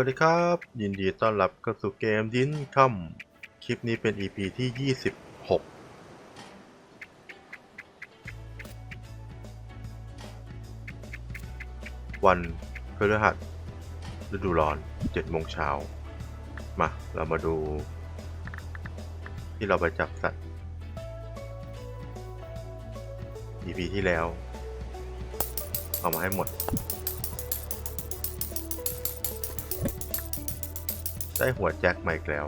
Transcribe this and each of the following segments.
วัสดีครับ ยินดีต้อนรับเข้าสู่เกมดินคัมคลิปนี้เป็น EP ที่ 26 วันพฤหัสฤดูร้อน7โมงเช้ามา เรามาดู ที่เราไปจับสัตว์ EP ที่แล้ว เอามาให้หมด ได้หัวแจ็คมาอีกแล้ว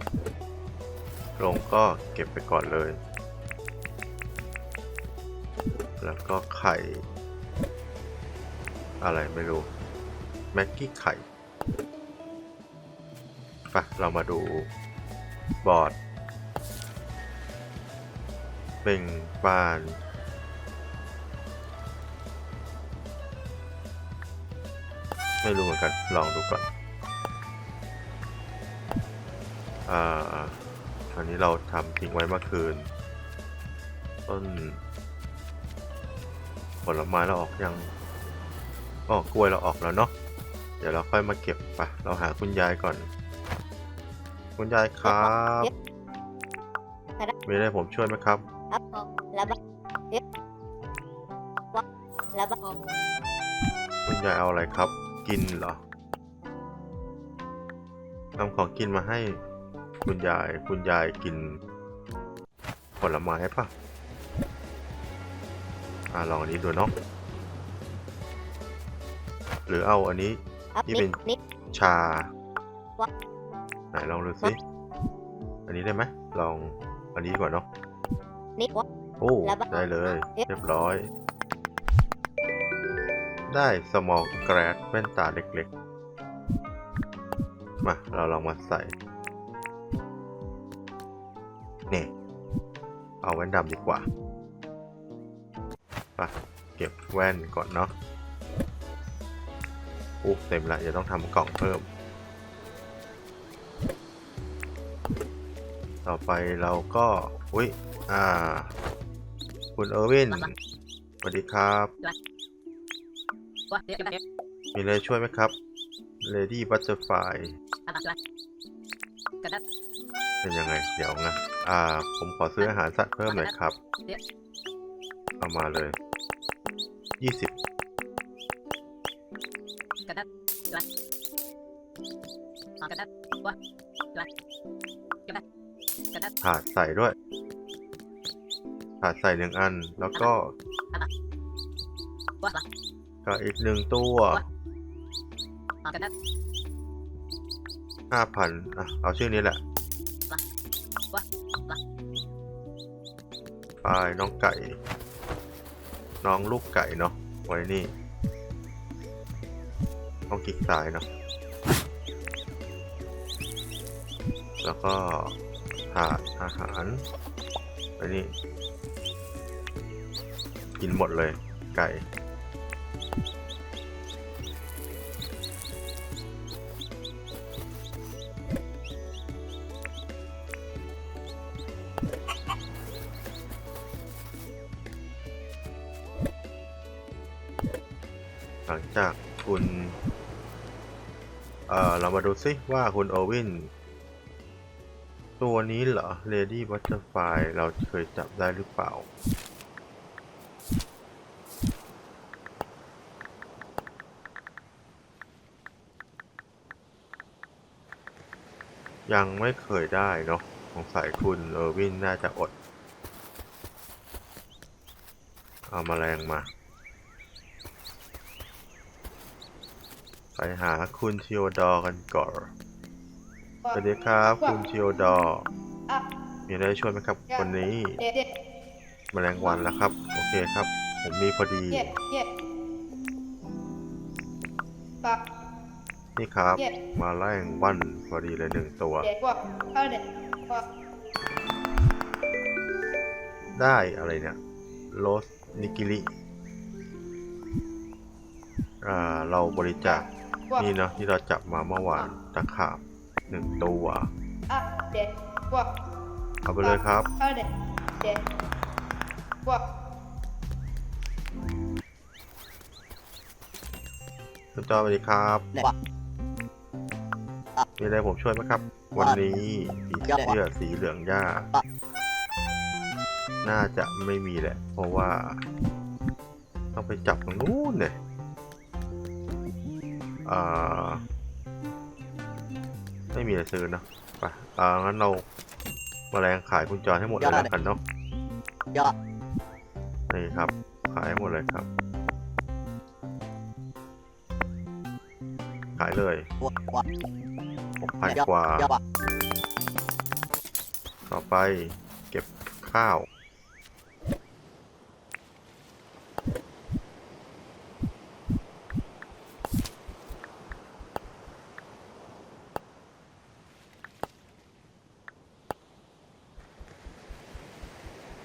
ลงก็เก็บไปก่อนเลย แล้วก็ไข่ อะไรไม่รู้ แม็กกี้ไข่ไปะเรามาดูบอร์ดเบ่งบานไม่รู้เหมือนกัน ลองดูก่อน อ่าอันนี้เราทำทิ้งไว้เมื่อคืน ต้น ผลไม้เราออกยังออกกล้วยเราออกแล้วเนาะเดี๋ยวเราค่อยมาเก็บไปะเราหาคุณยายก่อน คุณยายครับ มีอะไรผมช่วยไหมครับครับแล้วบ้าเอ๊ะวะแล้วบ้าคุณยายเอาอะไรครับ กินเหรอทำของกินมาให้ คุณยายคุณยายกิน ผลไม้ปะอ่าลองอันนี้ดูเนาะหรือเอาอันนี้ครับนี่นิเป็ดนนิดชาวะไหนลองดูสิอันนี้ได้ไหมลองอันนี้ก่อนเนาะนิดวะโอ้แล้วบ้างได้เลยเอ๊ะเรียบร้อย ได้สมองแกรดแว่นตาเล็กๆ มา เราลองมาใส่ เอาแว่นดำดีกว่าไปเก็บแว่นก่อนเนาะอู้เต็มละจะต้องทำกล่องเพิ่ม ต่อไปเราก็อุ้ยอ่า คุณเออร์วินสวัสดีครับ Wah, dia kita dia. มีอะไรช่วยไหมครับ Lady Butterfly Apa tuh? Kata เป็นยังไง เดี๋ยวนะ อ่า ผมขอซื้ออาหารสัตว์เพิ่มหน่อยครับ เอามาเลย20 kata Wah. Ah, kata Wah. Wah. Kata kata ถาดใส่ด้วย ถาดใส่หนึ่งอัน แล้วก็ก็อีกหนึ่งตัวห้าพันอะ เอาชื่อนี้แหละายน้องไก่ น้องลูกไก่เนาะไว้นี่ ต้องคลิกซ้ายเนาะแล้วก็ถาดอาหารไว้นี่ กินหมดเลยไก่ หลังจากคุณเอ่อเรามาดูซิว่าคุณโอวิน ตัวนี้เหรอ Lady Butterfly เราเคยจับได้หรือเปล่า ยังไม่เคยได้เนาะสงสัยคุณเออวินน่าจะอด เอามาแรงมา ไปหาคุณเทีโอดอร์กันก่อนสวัสดีครับ คุณเทีโอดอร์อะมีอะไรช่วยไหมครับวันนี้เด็ดเด็ดแมลงวันแล้วครับ โอเคครับ ผมมีพอดีเด็ดเด็ดปะนี่ครับเด็ดมาแรงวันพอดีเลยหนึ่งตัวเด็ดวะเอาเด็ดวะได้อะไรเนี่ยโรสนิกิริอ่าเราบริจาค วะนี่เนาะที่เราจับมาเมื่อวานตะขาบหนึ่งตัวอะเด็ดวะเอาไปเลยครับเอาเด็ดเด็ดวะคุณจอสวัสดีครับวะมีอะไรผมช่วยไหมครับ วันนี้ผีเสื้อสีเหลืองย่าน่าจะไม่มีแหละ เพราะว่า ต้องไปจับตรงนู้นเลย อ่า ไม่มีอะไรซื้อเนอะไปอ่างั้นเราแมลงขายคุณจรให้หมดเลยแล้วกันเนาะยอดนี่ครับ ขายให้หมดเลยครับ ขายเลยหัวหัวหกพันกว่า ยอดต่อไปเก็บข้าว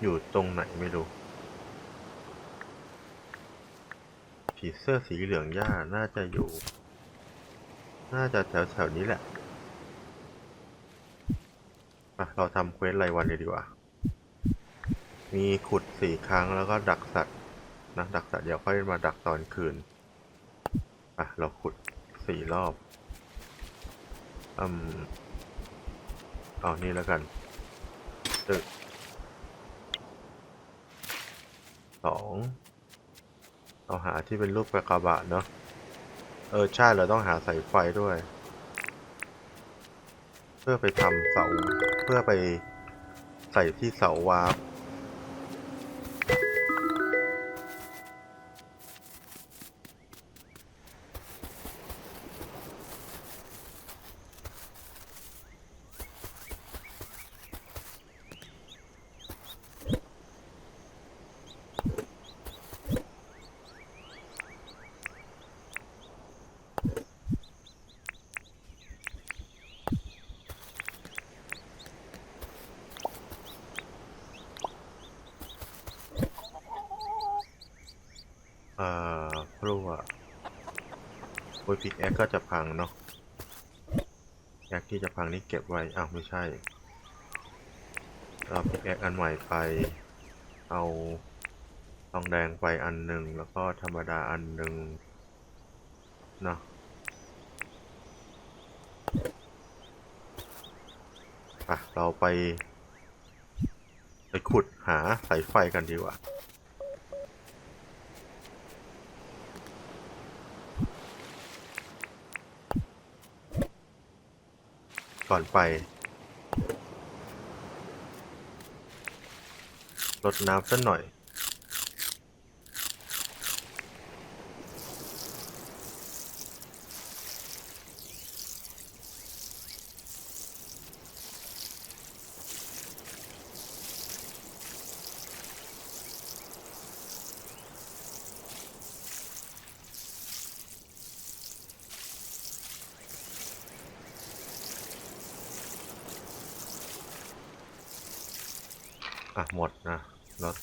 อยู่ตรงไหนไม่รู้ ผีเสื้อสีเหลืองย่าน่าจะอยู่ น่าจะแถวแถวๆนี้แหละอะเราทำเควสรายวันเลยดีกว่า มีขุดสี่ครั้งแล้วก็ดักสัตว์นะดักสัตว์เดี๋ยวค่อยมาดักตอนคืน อะ เราขุดสี่รอบ อืมเอานี่แล้วกันหนึ่งสอง เราหาที่เป็นรูปกระบาทเนาะ เออใช่เราต้องหาสายไฟด้วย เพื่อไปทำเสา เพื่อไปใส่ที่เสาวาร์ โอ้ยพิกแอคก็จะพังเนาะแอคที่จะพังนี่เก็บไว้ อ้าว ไม่ใช่ เอาพิกแอคอันใหม่ไป เอาทองแดงไปอันหนึ่ง แล้วก็ธรรมดาอันหนึ่งเนาะอะ เราไป ไปขุดหาสายไฟกันดีกว่า ก่อนไปลดน้ำสักหน่อย อะหมดนะรถ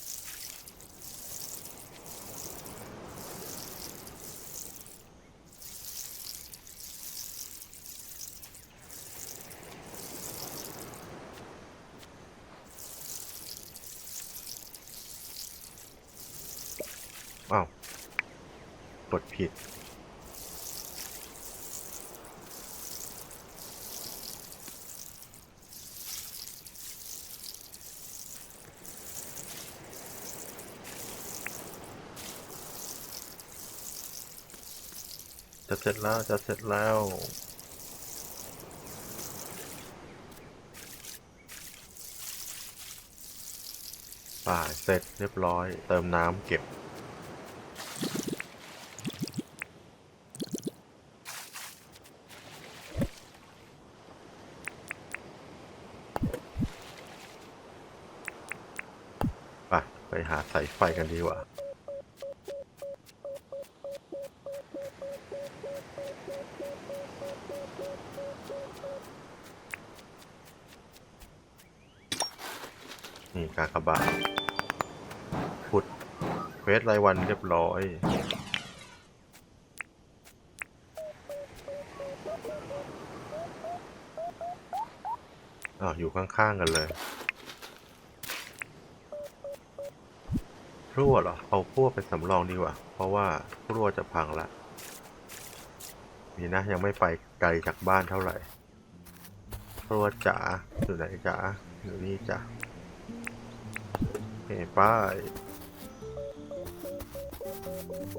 เสร็จแล้วจะเสร็จแล้วป่าเสร็จเรียบร้อย เติมน้ำเก็บ ไป ไปหาสายไฟกันดีกว่า สรายวันเรียบร้อยอ้าอยู่ข้างๆกันเลยรั่วเหรอ เอาพั่วไปสำรองดีกว่า เพราะว่ารั่วจะพังละนี่นะยังไม่ไปไกลจากบ้านเท่าไหร่รั่วจ๋าอยู่ไหนจ๋าอยู่นี่จ๋าเฮ้ยป้าย ห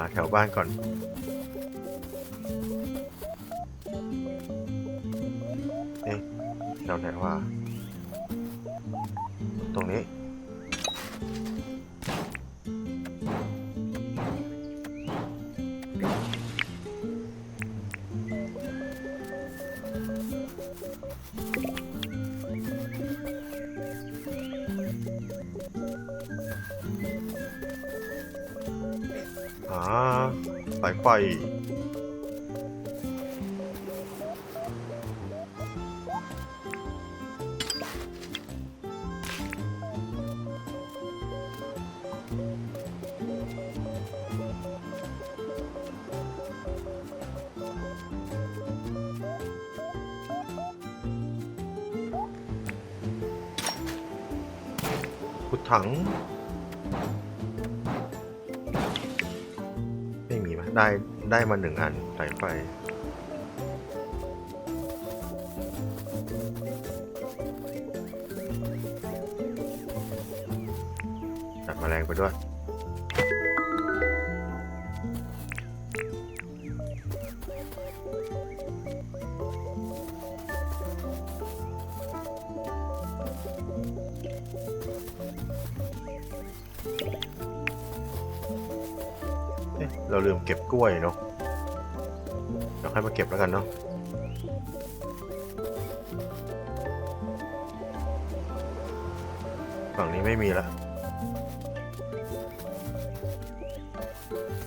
าแถวบ้านก่อน เอ๊ะแถวไหนวะตรงนี้ อ่าสายไฟขุดถัง ได้มาหนึ่งอันสายไฟจับแมลงไปด้วยเอ๊ะเราลืมเก็บกล้วยเนาะ มาเก็บแล้วกันเนาะฝั่งนี้ไม่มีละ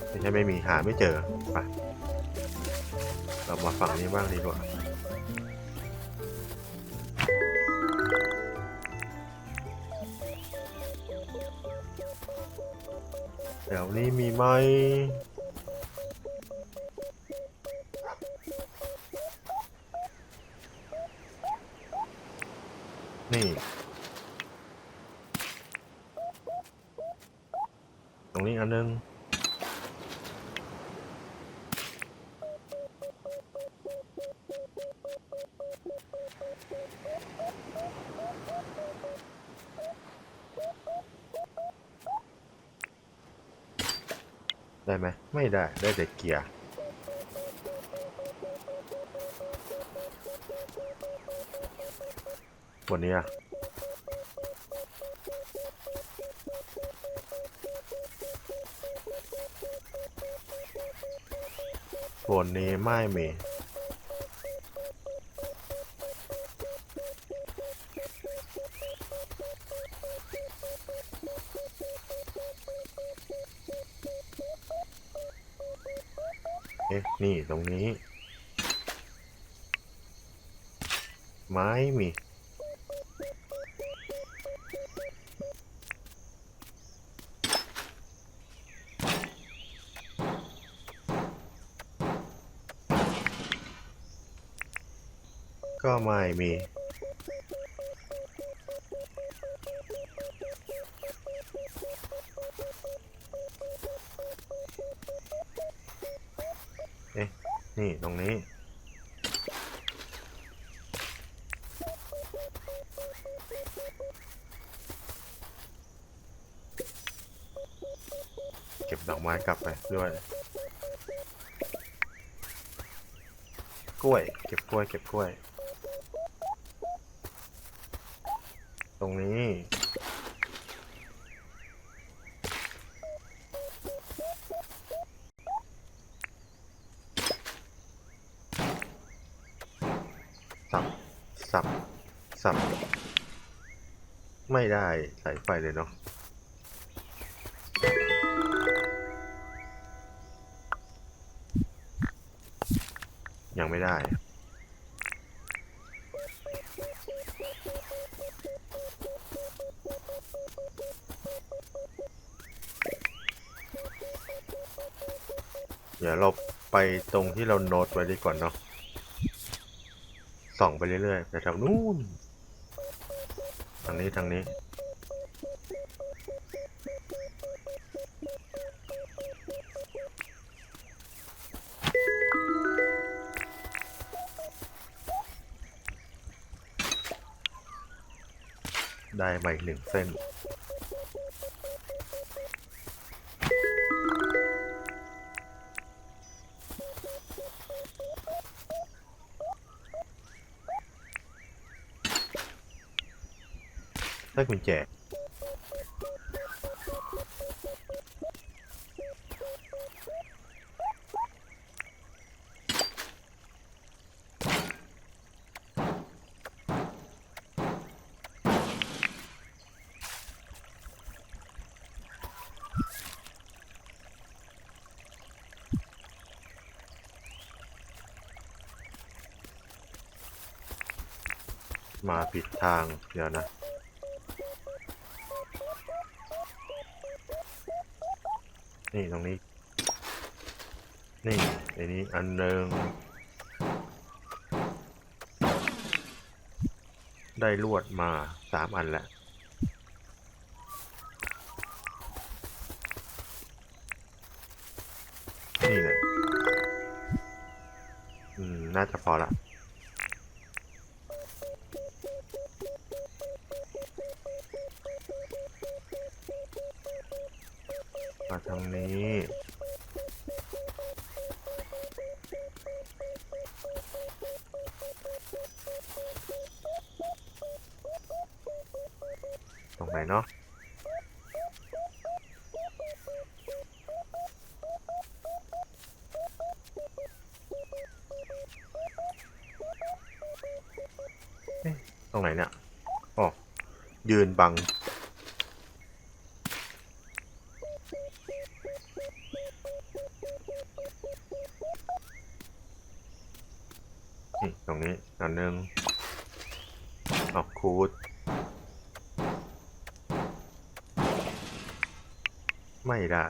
ไม่ใช่ไม่มีหาไม่เจอไปเรามาฝั่งนี้บ้างดีกว่าแถวนี้มีไหม นี่ ตรงนี้อันนึง ได้ไหมไม่ได้ได้แต่เกียร์บนนี้อะบนนี้ไม่มี เอ๊ะ นี้ ไม้มี ก็ไม่มี เอ๊ะ นี่ตรงนี้ เก็บดอกไม้กลับไป ด้วย กล้วย เก็บกล้วย เก็บกล้วย ตรงนี้ สับ สับ สับ ไม่ได้สายไฟเลยเนาะ ยังไม่ได้ เดี๋ยวเราไปตรงที่เราโน้ตไว้ดีกว่าเนาะ ส่องไปเรื่อยๆไปแถวนู้น ทางนี้ทางนี้ มาอีกหนึ่งเส้น ได้กุญแจ มา ผิดทาง เดี๋ยวนะ นี่ตรงนี้ นี่ไอ้นี้อันหนึ่งได้ลวดมาสามอันแล้วนี่ไงอืม น่าจะพอละ มาทางนี้ตรงไหนเนาะตรงไหนเนี่ยอ๋อยืนบัง นี่ตรงนี้อันหนึ่งออกคูด ไม่ได้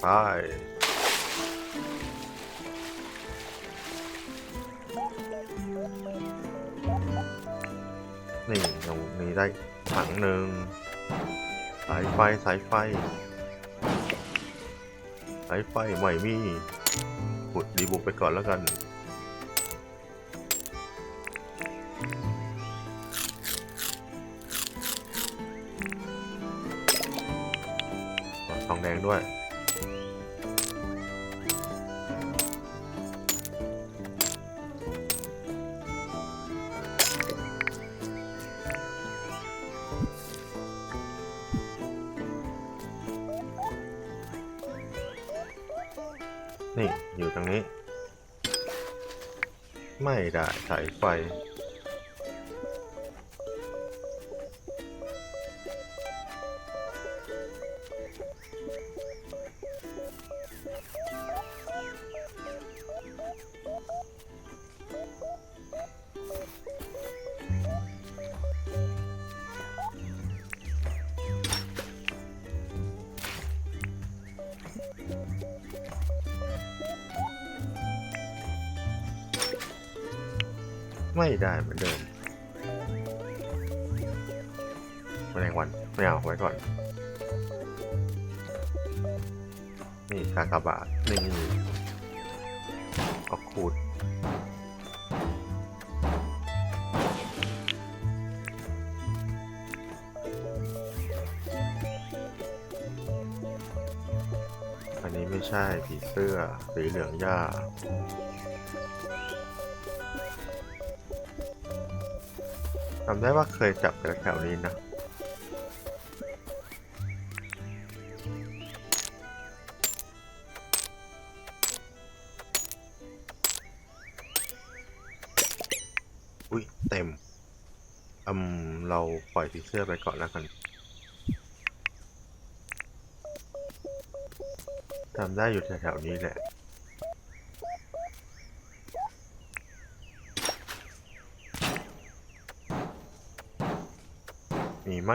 ไปนี่ตรงนี้ได้ถังหนึ่งสายไฟสายไฟสายไฟไม่มีบุดดีบุกไปก่อนแล้วกันทองแดงด้วย ไม่ได้เหมือนเดิมแมลงวันไม่เอาไว้ก่อน นี่กากบาทนี่ออกขูดอันนี้ไม่ใช่ผีเสื้อสีเหลืองหญ้า จำได้ว่าเคยจับแถวนี้นะอุ้ยเต็มอืมเราปล่อยทีเสื้อไปก่อนแล้วกันจำได้อยู่แถวๆนี้แหละ ไหม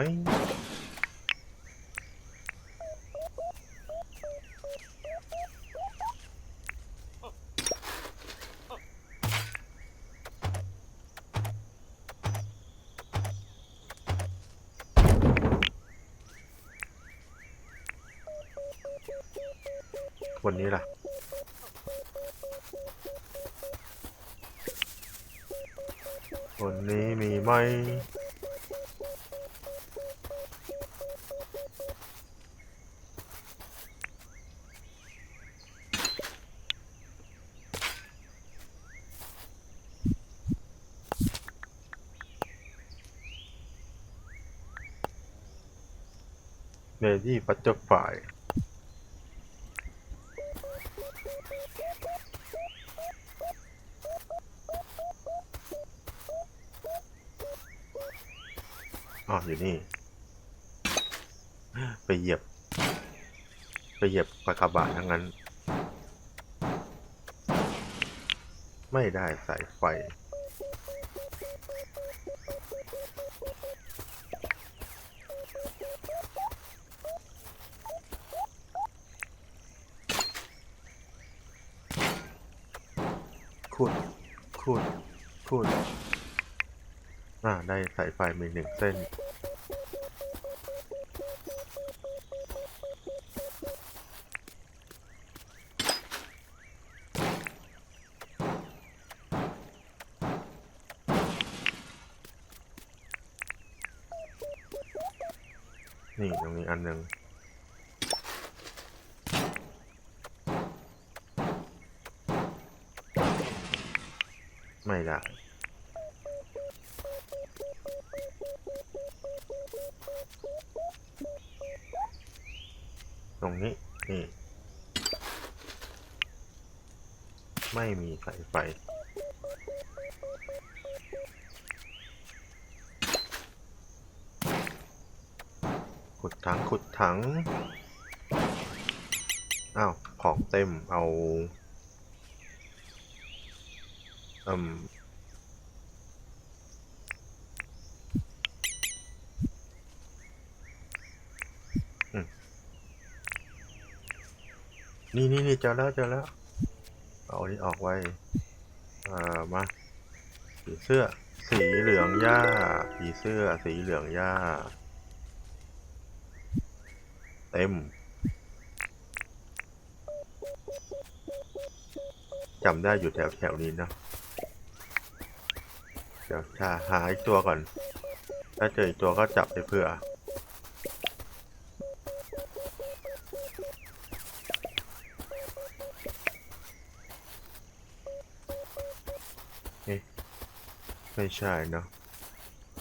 วันนี้ล่ะวันนี้มีไหม เนดี้ปัจจฝ่ายอ๋ออยู่นี่ ไปเหยียบ ไปเหยียบปากกาบาททั้งนั้น ไม่ได้สายไฟ ขุด ขุด ขุด อ่า ได้สายไฟมีหนึ่งเส้น นี่ตรงนี้อันหนึ่ง ไม่ได้ ตรงนี้ นี่ ไม่มีสายไฟ ขุดถัง ขุดถัง อ้าว ของเต็ม เอาอืมนี่นี่นี่เจอแล้วเจอแล้ว เอานี้ออกไว้ อ่า มา ผีเสื้อ สีเหลืองหญ้า ผีเสื้อ สีเหลืองหญ้า เต็มจำได้อยู่แถวแถวนี้เนอะเดี๋ยวจะหาอีกตัวก่อน ถ้าเจออีกตัวก็จับไปเผื่อ ไม่ใช่เนอะ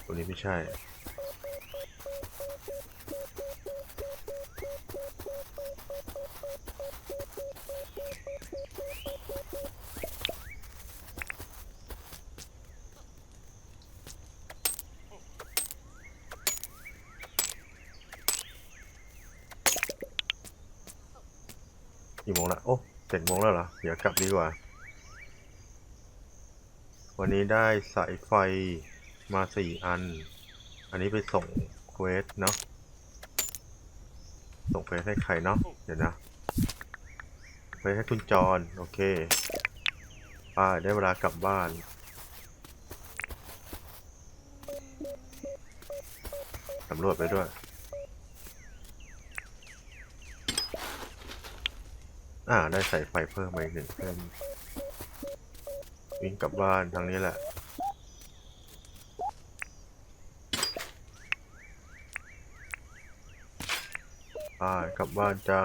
ตัวนี้ไม่ใช่ กี่โมงละโอ้เจ็ดโมงแล้วเหรอ เดี๋ยวกลับดีกว่า วันนี้ได้สายไฟมาสี่อัน อันนี้ไปส่งเควสเนาะ ส่งเควสให้ใครเนาะ เดี๋ยวนะเควสให้คุณจรโอเคอ่าได้เวลากลับบ้าน สำรวจไปด้วย อ่า ได้สายไฟเพิ่มมาอีกหนึ่งเส้น วิ่งกลับบ้านทางนี้แหละอ่ากลับบ้านจ้า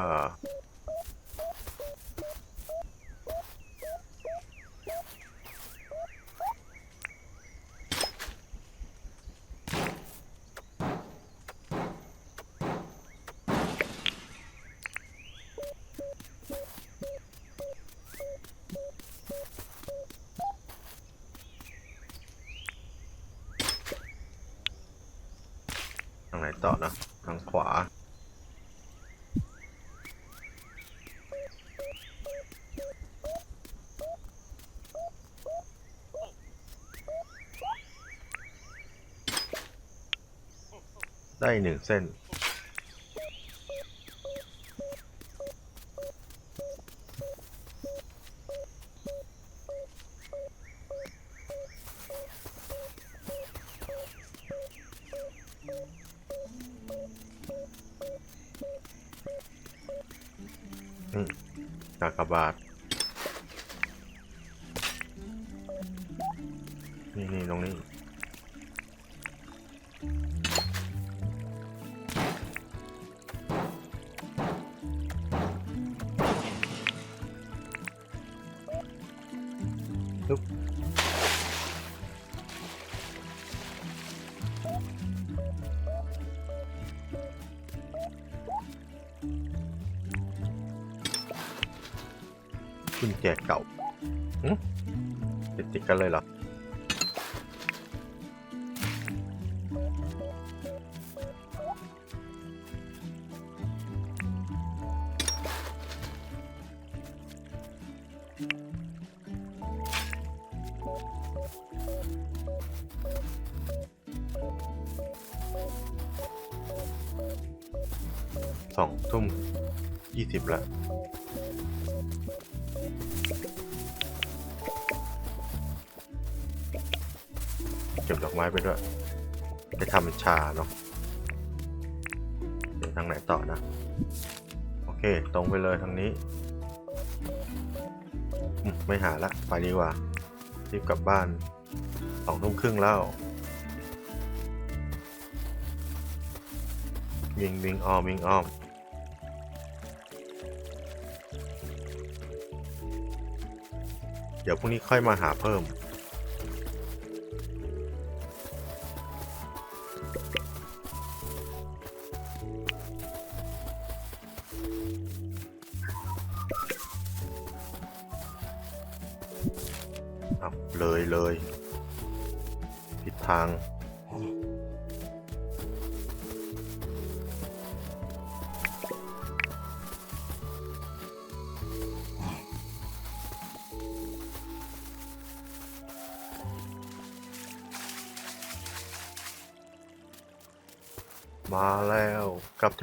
ได้หนึ่งเส้น กุญแจเก่าหึติดติดกันเลยเหรอ ไม่หาละไปดีกว่า รีบกลับบ้านสองทุ่มครึ่งแล้ววิ่งวิ่งอ้อมวิ่งอ้อมเดี๋ยวพรุ่งนี้ค่อยมาหาเพิ่ม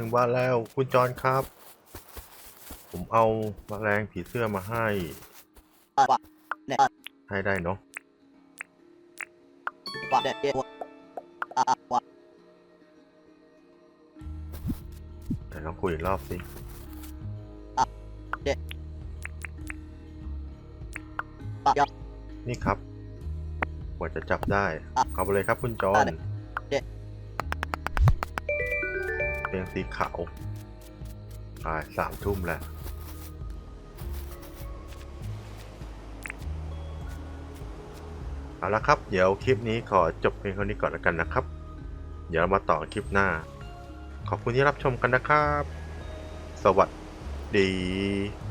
งบ้านแล้วคุณจอนครับ ผมเอาแมลงผีเสื้อมาให้ให้ได้เนาะแต่ลองคุยอีกรอบสินี่ครับ กว่าจะจับได้ เอาไปเลยครับคุณจอน ตียงสีขาวอ่าสามทุ่มแล้วเอาละครับ เดี๋ยวคลิปนี้ขอจบเพียงเท่านี้ก่อนแล้วกันนะครับ เดี๋ยวามาต่อคลิปหน้า ขอบคุณที่รับชมกันนะครับ สวัสดี